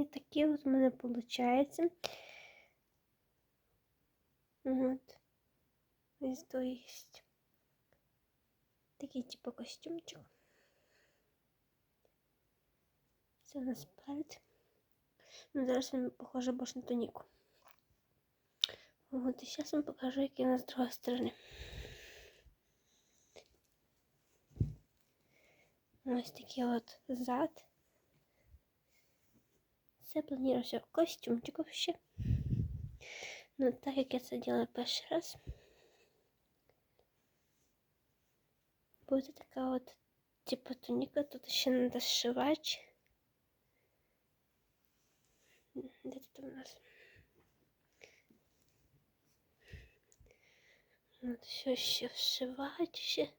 І такі от в мене виходить. От. Ось то є. Такий типу костюмчик. Це у нас перед. Ну, зараз він похоже більше на тоніку. Вот, и сейчас вам покажу, який у нас з другої сторони. Ось такий от зад. Це планувався костюмчик ще. Ну, так як я це делаю перший раз. Буде така от, типу туніка, тут ще надо сшивати. Де тут у нас? Вот все еще вшивать еще.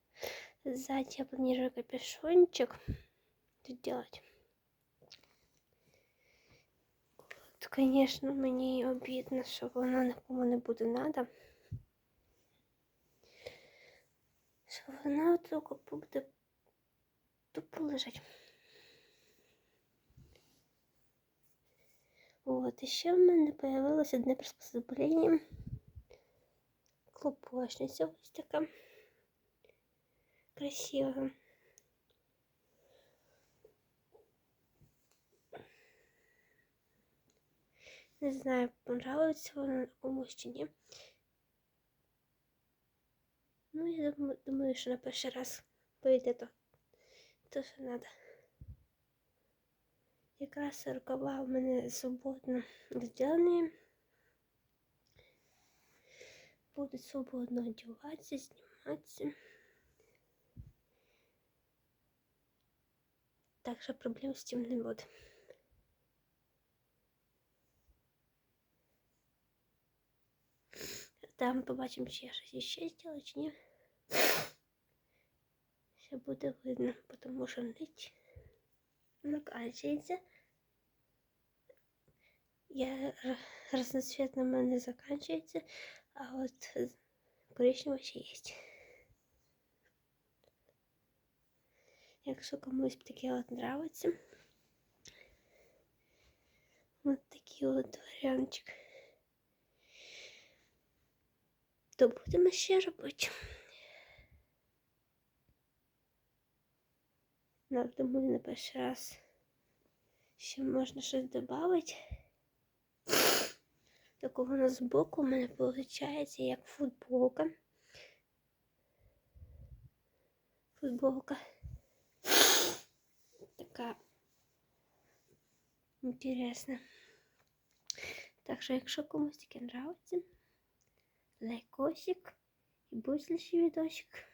Сзади я планирую капюшончик тут делать. Конечно, мне обидно, що воно нікому не буде надо. Що воно тільки буде тупо лежать. Вот, еще в мене появилось одне приспособлення. Клопошниця ось така красива. Не знаю, понравиться вона комусь чи ні. Ну, я думаю, що на перший раз вийде то, то що треба. Якраз рукава у мене свободно зроблені. Будуть свободно одягатися, зніматися. Так що проблем з цим не буде. Там побачимо, чи я щось ще зробила, чи ні. Ще буде видно, тому що нить заканчується. Я разноцветно в мене заканчується, а от коричневий ще є. Якщо комусь таке от нравиться, от такий от варіантик, то будемо ще робити. Ну, думаю, на перший раз ще можна щось додати. Такого на збоку у мене виходить як футболка. Футболка. Така інтересна. Так що, якщо комусь таке нравиться, лайкосик і будь слідчий відосик.